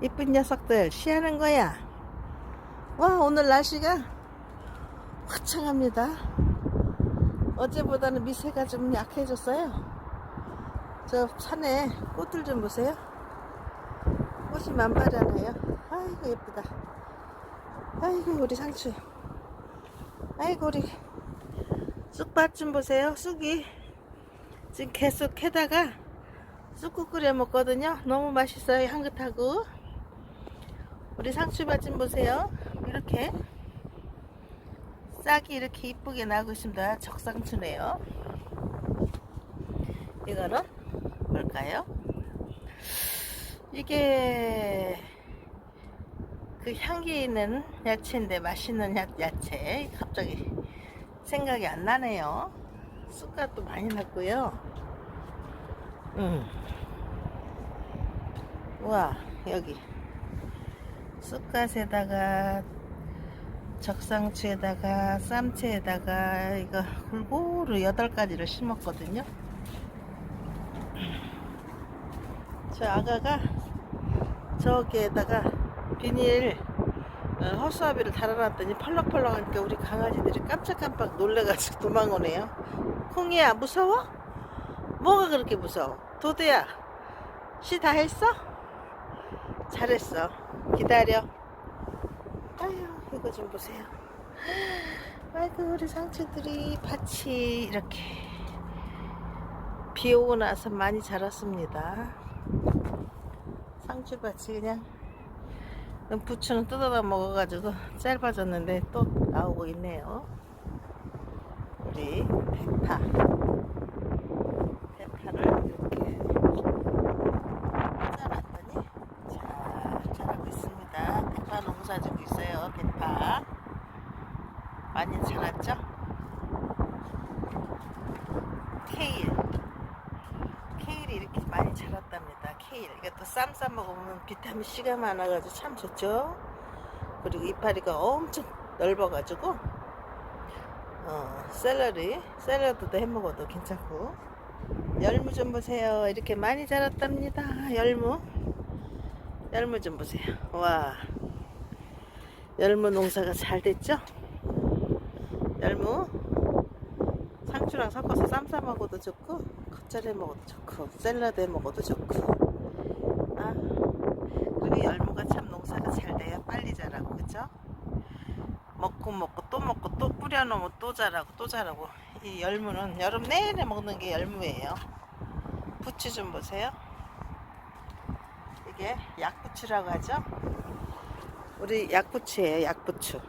이쁜 녀석들 쉬하는 거야. 와 오늘 날씨가 화창합니다. 어제보다는 미세가 좀 약해졌어요. 저 산에 꽃들 좀 보세요. 꽃이 만발하네요. 아이고 예쁘다. 아이고 우리 상추. 아이고 우리 쑥밭 좀 보세요. 쑥이 지금 계속 캐다가 쑥국 끓여 먹거든요. 너무 맛있어요. 향긋하고. 우리 상추밭 좀 보세요. 이렇게 싹이 이렇게 이쁘게 나고 있습니다. 적상추네요. 이거는 뭘까요? 이게 그 향기 있는 야채인데 맛있는 야, 야채 갑자기 생각이 안 나네요. 쑥갓도 많이 났고요. 음. 우와 여기 쑥갓에다가 적상추에다가 쌈채에다가 이거 골고루 여덟 가지를 심었거든요. 저 아가가 저기에다가 비닐 어, 허수아비를 달아놨더니 펄럭펄럭하니까 우리 강아지들이 깜짝깜짝 놀래가지고 도망오네요. 콩이야 무서워? 뭐가 그렇게 무서워? 도도야 시 다 했어? 잘했어. 기다려. 아유 이거 좀 보세요. 아이고 우리 상추들이 밭이 이렇게 비 오고 나서 많이 자랐습니다. 상추밭이 그냥 부추는 뜯어다 먹어가지고 짧아졌는데 또 나오고 있네요. 우리 대파. 대파를 이렇게 잘랐더니 잘 자라고 있습니다. 대파 농사 지고 있어요. 대파. 많이 자랐죠? 케일. 케일이 이렇게 많이 자랐답니다. 케일. 이것도 쌈 싸 먹으면 비타민 C가 많아가지고 참 좋죠. 그리고 이파리가 엄청 넓어가지고 어, 샐러리, 샐러드도 해 먹어도 괜찮고 열무 좀 보세요. 이렇게 많이 자랐답니다. 열무. 열무 좀 보세요. 와. 열무 농사가 잘 됐죠? 열무. 상추랑 섞어서 쌈싸 먹어도 좋고, 겉절해 먹어도 좋고, 샐러드 해 먹어도 좋고. 아. 그리고 열무가 참 농사가 잘 돼요. 빨리 자라고, 그죠? 먹고 먹고 또 먹고 또 뿌려놓으면 또 자라고 또 자라고. 이 열무는 여름 내내 먹는 게 열무예요. 부추 좀 보세요. 이게 약부추라고 하죠? 우리 약부추예요 약부추.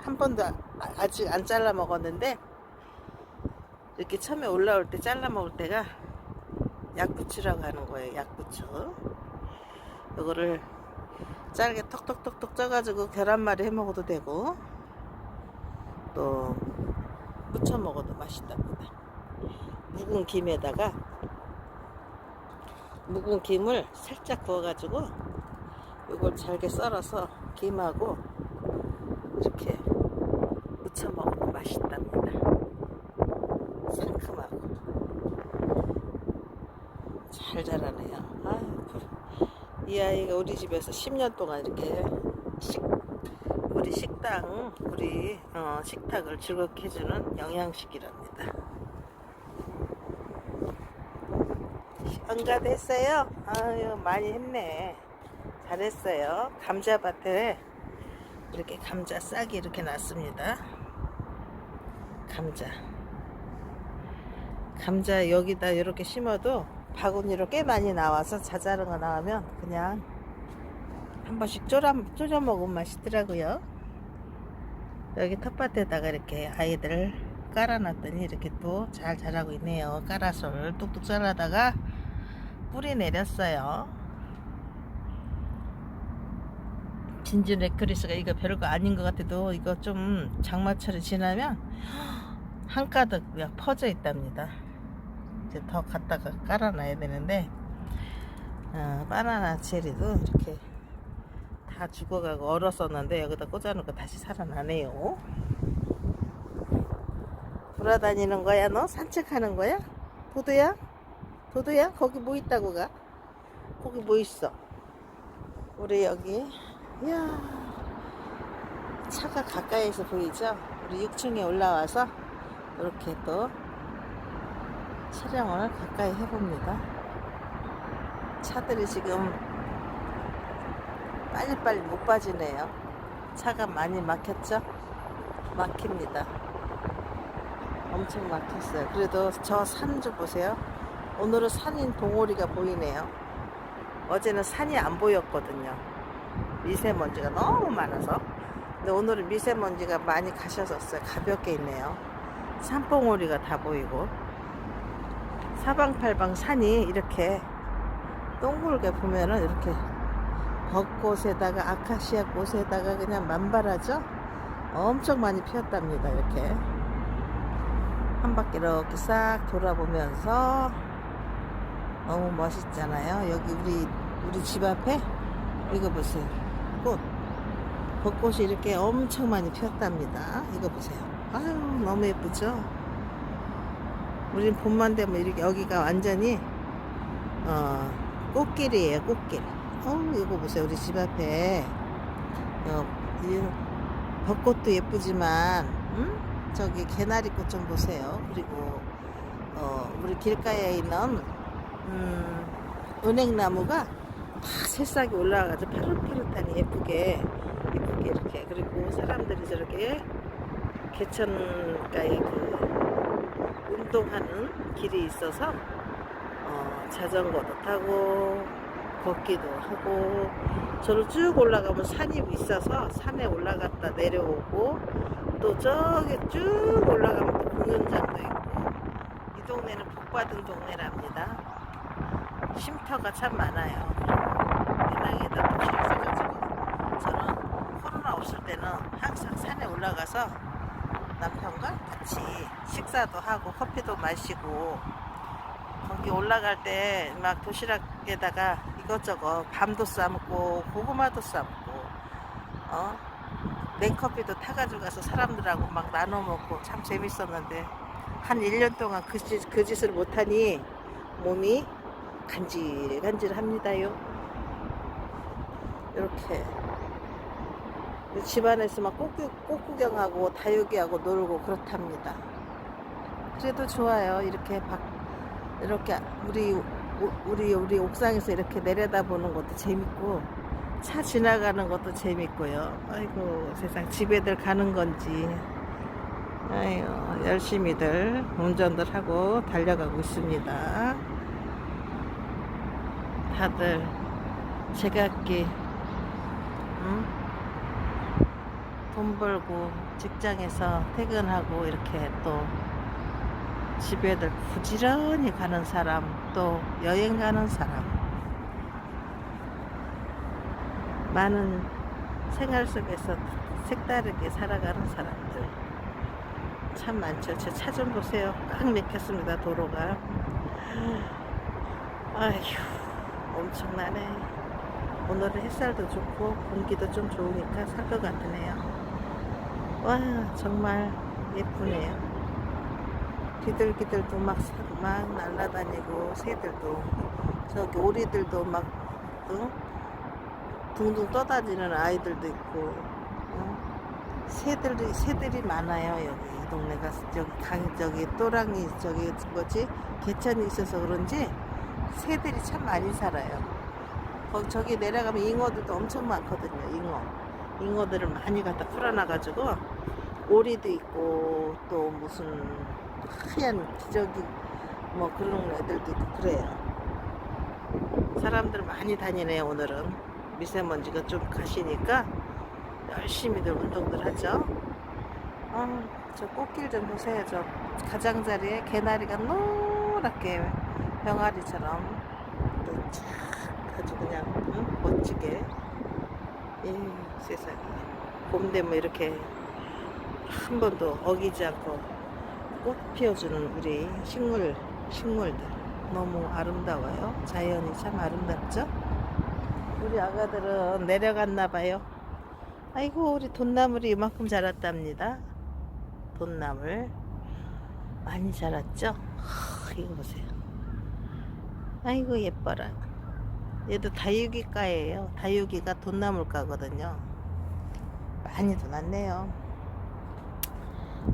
한 번도 아- 아직 안 잘라 먹었는데 이렇게 처음에 올라올 때 잘라 먹을 때가 약부추라고 하는 거예요 약부추. 이거를 짧게 톡톡톡톡 쪄가지고 계란말이 해 먹어도 되고 또 무쳐 먹어도 맛있답니다. 묵은 김에다가 묵은 김을 살짝 구워가지고 이걸 잘게 썰어서 김하고 이렇게 무쳐 먹어도 맛있답니다. 상큼하고 잘 자라네요. 아유, 이 아이가 우리 집에서 10년 동안 이렇게 식, 우리 식당, 우리 어, 식탁을 즐겁게 해주는 영양식이랍니다. 응가 됐어요? 아유, 많이 했네. 잘했어요. 감자밭에 이렇게 감자 싹이 이렇게 났습니다. 감자. 감자 여기다 이렇게 심어도 바구니로 꽤 많이 나와서 자잘한 거 나오면 그냥 한 번씩 쪼라, 쪼져 먹으면 맛있더라고요. 여기 텃밭에다가 이렇게 아이들을 깔아놨더니 이렇게 또 잘 자라고 있네요. 까라솔 뚝뚝 잘라다가 뿌리 내렸어요. 진주 네크리스가 이거 별거 아닌 것 같아도 이거 좀 장마철이 지나면 한가득 퍼져 있답니다. 이제 더 갖다가 깔아놔야 되는데 어, 바나나 체리도 이렇게 다 죽어가고 얼었었는데 여기다 꽂아놓고 다시 살아나네요. 돌아다니는 거야 너? 산책하는 거야? 도도야? 도도야? 거기 뭐 있다고 가? 거기 뭐 있어? 우리 여기 이야 차가 가까이에서 보이죠? 우리 6층에 올라와서 이렇게 또 촬영을 가까이 해봅니다. 차들이 지금 빨리빨리 못 빠지네요. 차가 많이 막혔죠? 막힙니다. 엄청 막혔어요. 그래도 저 산 좀 보세요. 오늘은 산인 봉오리가 보이네요. 어제는 산이 안 보였거든요. 미세먼지가 너무 많아서. 근데 오늘은 미세먼지가 많이 가셔졌어요. 가볍게 있네요. 산봉오리가 다 보이고. 사방팔방 산이 이렇게 동글게 보면은 이렇게 벚꽃에다가 아카시아 꽃에다가 그냥 만발하죠? 엄청 많이 피었답니다. 이렇게. 한 바퀴 이렇게 싹 돌아보면서 너무 멋있잖아요. 여기 우리 우리 집 앞에 이거 보세요. 꽃 벚꽃이 이렇게 엄청 많이 피었답니다. 이거 보세요. 아유 너무 예쁘죠? 우린 봄만 되면 이렇게 여기가 완전히 어, 꽃길이에요. 꽃길. 어 이거 보세요. 우리 집 앞에 어, 이 벚꽃도 예쁘지만 음? 저기 개나리꽃 좀 보세요. 그리고 어, 우리 길가에 있는 음, 은행나무가 다 새싹이 올라가서 파릇파릇하니 예쁘게 예쁘게 이렇게 그리고 사람들이 저렇게 개천가에 그 운동하는 길이 있어서 어, 자전거도 타고 걷기도 하고 저를 쭉 올라가면 산이 있어서 산에 올라갔다 내려오고 또 저기 쭉 올라가면 또 공연장도 있고 이 동네는 복받은 동네랍니다. 쉼터가 참 많아요. 배낭에다 도시락 싸가지고 저는 코로나 없을 때는 항상 산에 올라가서 남편과 같이 식사도 하고 커피도 마시고 거기 올라갈 때 막 도시락에다가 이것저것 밤도 싸먹고 고구마도 싸먹고 어 냉커피도 타가지고 가서 사람들하고 막 나눠 먹고 참 재밌었는데 한 1년 동안 그, 짓, 그 짓을 못하니 몸이 간질간질합니다요. 이렇게 집안에서 막 꽃구, 꽃구경하고 다육이하고 놀고 그렇답니다. 그래도 좋아요. 이렇게 밖 이렇게 우리 오- 우리 우리 옥상에서 이렇게 내려다보는 것도 재밌고 차 지나가는 것도 재밌고요. 아이고 세상 집에들 가는 건지 아유 열심히들 운전들 하고 달려가고 있습니다. 다들 제각기 응? 돈 벌고 직장에서 퇴근하고 이렇게 또 집에들 부지런히 가는 사람 또 여행 가는 사람 많은 생활 속에서 색다르게 살아가는 사람들 참 많죠. 제 차 좀 보세요. 꽉 막혔습니다. 도로가. 아휴 엄청나네. 오늘은 햇살도 좋고 공기도 좀 좋으니까 살 것 같으네요. 와 정말 예쁘네요. 비둘기들도 막, 사- 막 날아다니고 새들도 저기 오리들도 막 응? 둥둥 떠다니는 아이들도 있고 응? 새들이 새들이 많아요 여기 이 동네가 저기 강 저기 또랑이 저기 뭐지 개천이 있어서 그런지 새들이 참 많이 살아요. 거기 저기 내려가면 잉어들도 엄청 많거든요. 잉어 잉어들을 많이 갖다 풀어놔가지고 오리도 있고 또 무슨 하얀 기저귀 뭐 그런 애들도 있고 그래요. 사람들 많이 다니네요 오늘은 미세먼지가 좀 가시니까 열심히들 운동들 하죠. 아, 저 꽃길 좀 보세요. 저 가장자리에 개나리가 노랗게 병아리처럼 또쫙 아주 그냥 응? 멋지게 이 세상에 봄 되면 이렇게 한 번도 어기지 않고 꽃 피워주는 우리 식물 식물들 너무 아름다워요. 자연이 참 아름답죠. 우리 아가들은 내려갔나 봐요. 아이고 우리 돈나물이 이만큼 자랐답니다. 돈나물 많이 자랐죠? 하, 이거 보세요. 아이고 예뻐라. 얘도 다육이과예요. 다육이가 돈나물과거든요. 많이 도 났네요.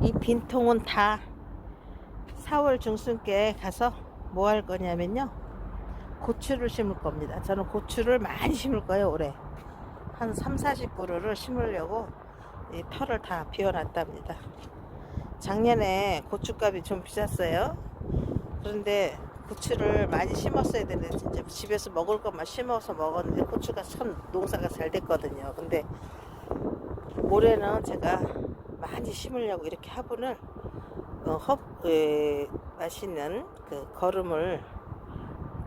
이 빈통은 다 4월 중순께 가서 뭐 할 거냐면요. 고추를 심을 겁니다. 저는 고추를 많이 심을 거예요, 올해. 한 3, 40그루를 심으려고 이 털을 다 비워놨답니다. 작년에 고추값이 좀 비쌌어요. 그런데 고추를 많이 심었어야 되는데 진짜 집에서 먹을 것만 심어서 먹었는데 고추가 참 농사가 잘 됐거든요. 근데 올해는 제가 많이 심으려고 이렇게 화분을 어, 헙, 에, 맛있는 그 거름을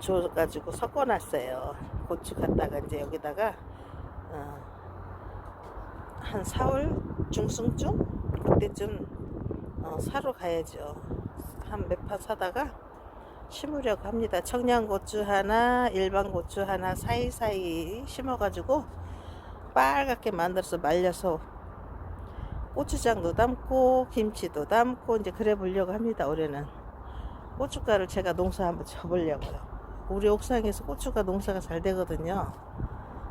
줘가지고 섞어놨어요. 고추 갖다가 이제 여기다가 어, 한 4월 중순쯤 그때쯤 어, 사러 가야죠. 한몇판 사다가 심으려고 합니다. 청양고추 하나, 일반 고추 하나 사이사이 심어가지고 빨갛게 만들어서 말려서 고추장도 담고 김치도 담고 이제 그래 보려고 합니다. 올해는 고춧가루 제가 농사 한번 쳐보려고요. 우리 옥상에서 고추가 농사가 잘 되거든요.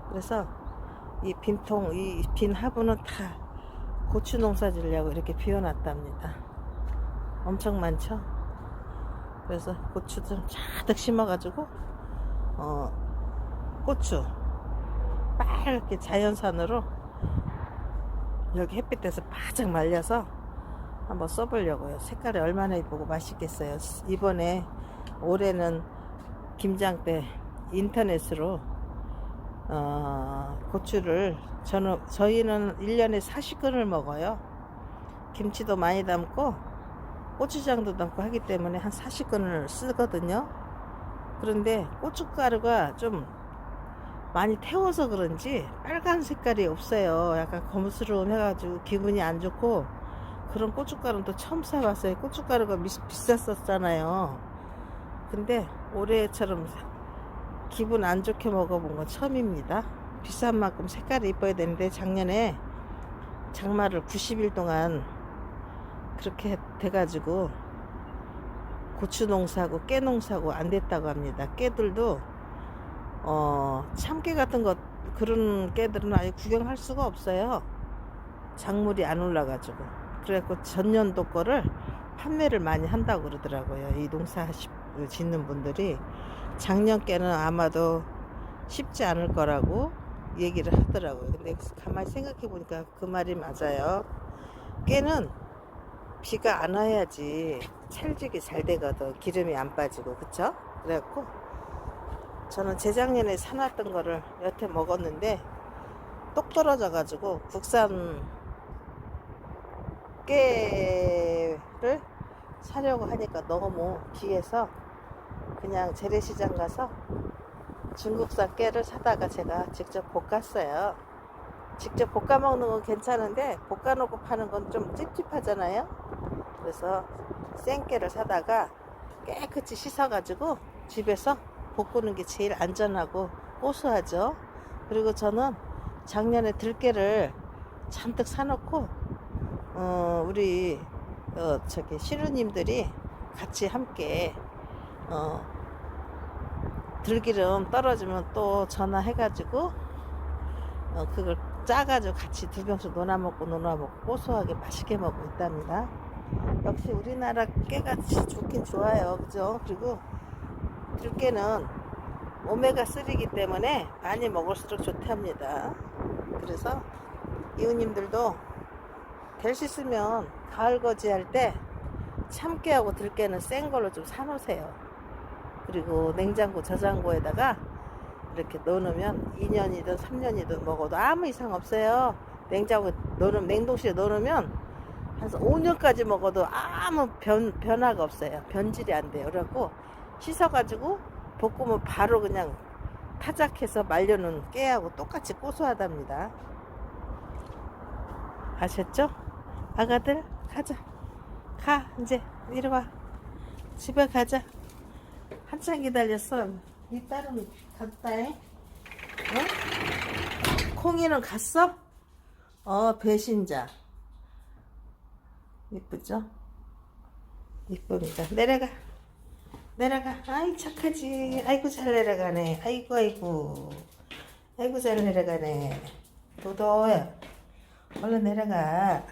그래서 이 빈통, 이 빈 화분은 다 고추 농사 지려고 이렇게 비워놨답니다. 엄청 많죠? 그래서 고추 좀 자득 심어가지고, 어, 고추 빨갛게 자연산으로 여기 햇빛에서 바짝 말려서 한번 써보려고요. 색깔이 얼마나 이쁘고 맛있겠어요. 이번에 올해는 김장 때 인터넷으로 어, 고추를 저는 저희는 1년에 40근을 먹어요. 김치도 많이 담고 고추장도 담고 하기 때문에 한 40근을 쓰거든요. 그런데 고춧가루가 좀 많이 태워서 그런지 빨간 색깔이 없어요. 약간 거무스러움 해가지고 기분이 안 좋고 그런 고춧가루는 또 처음 사봤어요. 고춧가루가 미, 비쌌었잖아요. 근데 올해처럼 기분 안 좋게 먹어본 건 처음입니다. 비싼 만큼 색깔이 이뻐야 되는데 작년에 장마를 90일 동안 그렇게 돼가지고 고추 농사고 깨 농사고 안 됐다고 합니다. 깨들도 어 참깨 같은 것 그런 깨들은 아예 구경할 수가 없어요. 작물이 안 올라가지고 그래갖고 전년도 거를 판매를 많이 한다고 그러더라고요. 이 농사 짓는 분들이 작년 깨는 아마도 쉽지 않을 거라고 얘기를 하더라고요. 근데 가만히 생각해 보니까 그 말이 맞아요. 깨는 비가 안 와야지 찰지기 잘 되거든. 기름이 안 빠지고, 그쵸? 그래갖고 저는 재작년에 사놨던 거를 여태 먹었는데 똑 떨어져 가지고 국산 깨를 사려고 하니까 너무 귀해서 그냥 재래시장 가서 중국산 깨를 사다가 제가 직접 볶았어요. 직접 볶아 먹는 건 괜찮은데 볶아 놓고 파는 건 좀 찝찝하잖아요. 그래서 생깨를 사다가 깨끗이 씻어 가지고 집에서 볶는 게 제일 안전하고 고소하죠. 그리고 저는 작년에 들깨를 잔뜩 사놓고 어, 우리 어, 저기 시루님들이 같이 함께 어, 들기름 떨어지면 또 전화해가지고 어, 그걸 짜가지고 같이 두 병씩 논아 먹고 논아 먹고 고소하게 맛있게 먹고 있답니다. 역시 우리나라 깨같이 좋긴 좋아요, 그죠? 그리고 들깨는 오메가 3이기 때문에 많이 먹을수록 좋답니다. 그래서 이웃님들도 될 수 있으면 가을 거지 할 때 참깨하고 들깨는 센 걸로 좀 사놓으세요. 그리고 냉장고 저장고에다가 이렇게 넣어놓으면 2년이든 3년이든 먹어도 아무 이상 없어요. 냉장고에 넣어놓으면 냉동실에 넣어놓으면 한 5년까지 먹어도 아무 변, 변화가 없어요. 변질이 안 돼요. 그래갖고 씻어가지고 볶으면 바로 그냥 타작해서 말려놓은 깨하고 똑같이 고소하답니다. 아셨죠? 아가들 가자. 가 이제 이리 와. 집에 가자. 한참 기다렸어. 이 딸은 갔다잉. 어? 콩이는 갔어? 어 배신자. 이쁘죠? 이쁩니다. 내려가. 내려가. 아이 착하지. 아이고 잘 내려가네. 아이고 아이고. 아이고 잘 내려가네. 도도야. 얼른 내려가.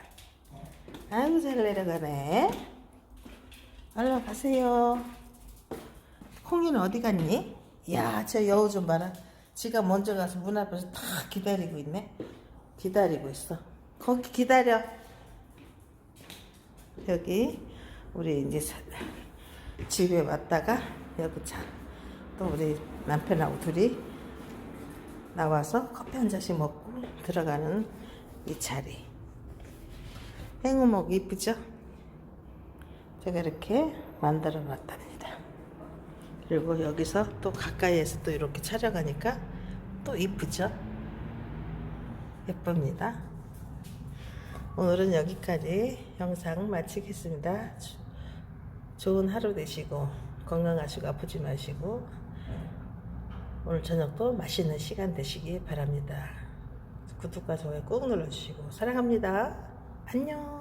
아이고 잘 내려가네. 얼른 가세요. 콩이는 어디 갔니? 야, 저 여우 좀 봐라. 지가 먼저 가서 문 앞에서 다 기다리고 있네. 기다리고 있어. 거기 기다려. 여기 우리 이제 사- 집에 왔다가 여기 자, 또 우리 남편하고 둘이 나와서 커피 한 잔씩 먹고 들어가는 이 자리. 행우목 이쁘죠? 제가 이렇게 만들어 놨답니다. 그리고 여기서 또 가까이에서 또 이렇게 촬영하니까 또 이쁘죠? 예쁩니다. 오늘은 여기까지 영상 마치겠습니다. 주- 좋은 하루 되시고 건강하시고 아프지 마시고 오늘 저녁도 맛있는 시간 되시기 바랍니다. 구독과 좋아요 꾹 눌러주시고 사랑합니다. 안녕.